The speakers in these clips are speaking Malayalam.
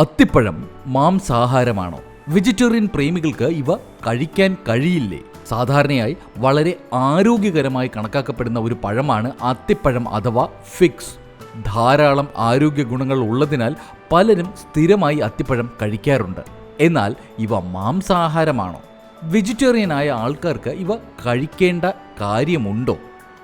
അത്തിപ്പഴം മാംസാഹാരമാണോ? വെജിറ്റേറിയൻ പ്രേമികൾക്ക് ഇവ കഴിക്കാൻ കഴിയില്ലേ? സാധാരണയായി വളരെ ആരോഗ്യകരമായി കണക്കാക്കപ്പെടുന്ന ഒരു പഴമാണ് അത്തിപ്പഴം അഥവാ ഫിക്സ്. ധാരാളം ആരോഗ്യ ഗുണങ്ങൾ ഉള്ളതിനാൽ പലരും സ്ഥിരമായി അത്തിപ്പഴം കഴിക്കാറുണ്ട്. എന്നാൽ ഇവ മാംസാഹാരമാണോ? വെജിറ്റേറിയനായ ആൾക്കാർക്ക് ഇവ കഴിക്കേണ്ട കാര്യമുണ്ടോ?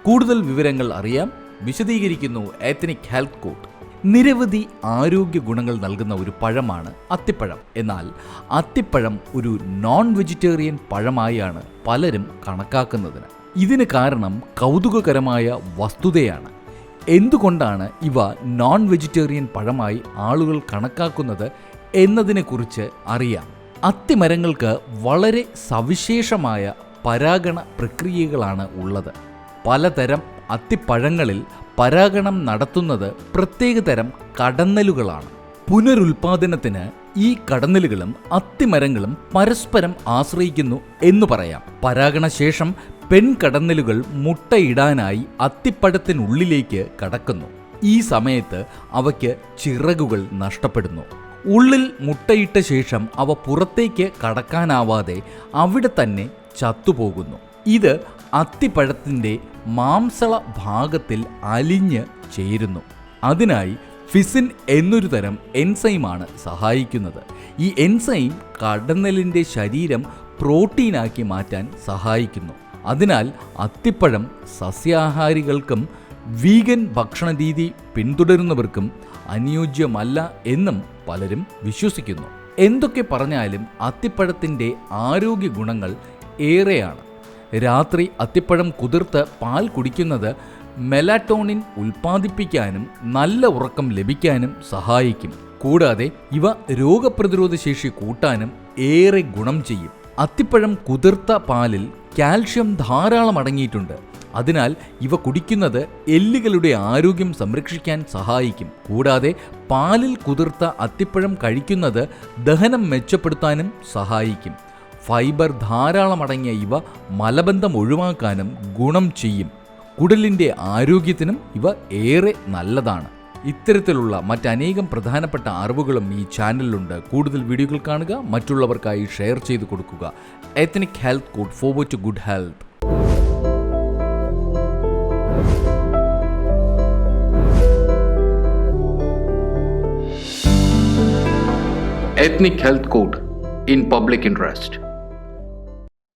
കൂടുതൽ വിവരങ്ങൾ അറിയാം വിശദീകരിക്കുന്നു എത്നിക് ഹെൽത്ത് കോഡ് നിരവധി ആരോഗ്യ ഗുണങ്ങൾ നൽകുന്ന ഒരു പഴമാണ് അത്തിപ്പഴം. എന്നാൽ അത്തിപ്പഴം ഒരു നോൺ വെജിറ്റേറിയൻ പഴമായാണ് പലരും കണക്കാക്കുന്നതിന്. ഇതിന് കാരണം കൗതുകകരമായ വസ്തുതയാണ്. എന്തുകൊണ്ടാണ് ഇവ നോൺ വെജിറ്റേറിയൻ പഴമായി ആളുകൾ കണക്കാക്കുന്നത് എന്നതിനെക്കുറിച്ച് അറിയാം. അത്തിമരങ്ങൾക്ക് വളരെ സവിശേഷമായ പരാഗണ പ്രക്രിയകളാണ് ഉള്ളത്. പലതരം അത്തിപ്പഴങ്ങളിൽ പരാഗണം നടത്തുന്നത് പ്രത്യേകതരം കടന്നലുകളാണ്. പുനരുൽപാദനത്തിന് ഈ കടന്നലുകളും അത്തിമരങ്ങളും പരസ്പരം ആശ്രയിക്കുന്നു എന്ന് പറയാം. പരാഗണശേഷം പെൺകടന്നലുകൾ മുട്ടയിടാനായി അത്തിപ്പഴത്തിനുള്ളിലേക്ക് കടക്കുന്നു. ഈ സമയത്ത് അവയ്ക്ക് ചിറകുകൾ നഷ്ടപ്പെടുന്നു. ഉള്ളിൽ മുട്ടയിട്ട ശേഷം അവ പുറത്തേക്ക് കടക്കാനാവാതെ അവിടെ തന്നെ ചത്തുപോകുന്നു. ഇത് അത്തിപ്പഴത്തിന്റെ മാംസള ഭാഗത്തിൽ അലിഞ്ഞ് ചേരുന്നു. അതിനായി ഫിസിൻ എന്നൊരു തരം എൻസൈമാണ് സഹായിക്കുന്നത്. ഈ എൻസൈം കടന്നലിന്റെ ശരീരം പ്രോട്ടീനാക്കി മാറ്റാൻ സഹായിക്കുന്നു. അതിനാൽ അത്തിപ്പഴം സസ്യാഹാരികൾക്കും വീഗൻ ഭക്ഷണരീതി പിന്തുടരുന്നവർക്കും അനുയോജ്യമല്ല എന്നും പലരും വിശ്വസിക്കുന്നു. എന്തൊക്കെ പറഞ്ഞാലും അത്തിപ്പഴത്തിന്റെ ആരോഗ്യ ഗുണങ്ങൾ ഏറെയാണ്. രാത്രി അത്തിപ്പഴം കുതിർത്ത് പാൽ കുടിക്കുന്നത് മെലാറ്റോണിൻ ഉൽപ്പാദിപ്പിക്കാനും നല്ല ഉറക്കം ലഭിക്കാനും സഹായിക്കും. കൂടാതെ ഇവ രോഗപ്രതിരോധ ശേഷി കൂട്ടാനും ഏറെ ഗുണം ചെയ്യും. അത്തിപ്പഴം കുതിർത്ത പാലിൽ കാൽഷ്യം ധാരാളം അടങ്ങിയിട്ടുണ്ട്. അതിനാൽ ഇവ കുടിക്കുന്നത് എല്ലുകളുടെ ആരോഗ്യം സംരക്ഷിക്കാൻ സഹായിക്കും. കൂടാതെ പാലിൽ കുതിർത്ത അത്തിപ്പഴം കഴിക്കുന്നത് ദഹനം മെച്ചപ്പെടുത്താനും സഹായിക്കും. ഫൈബർ ധാരാളം അടങ്ങിയ ഇവ മലബന്ധം ഒഴിവാക്കാനും ഗുണം ചെയ്യും. കുടലിന്റെ ആരോഗ്യത്തിനും ഇവ ഏറെ നല്ലതാണ്. ഇത്തരത്തിലുള്ള മറ്റനേകം പ്രധാനപ്പെട്ട അറിവുകളും ഈ ചാനലിലുണ്ട്. കൂടുതൽ വീഡിയോകൾ കാണുക മറ്റുള്ളവർക്കായി ഷെയർ ചെയ്തു കൊടുക്കുക. Ethnic health code forward to good health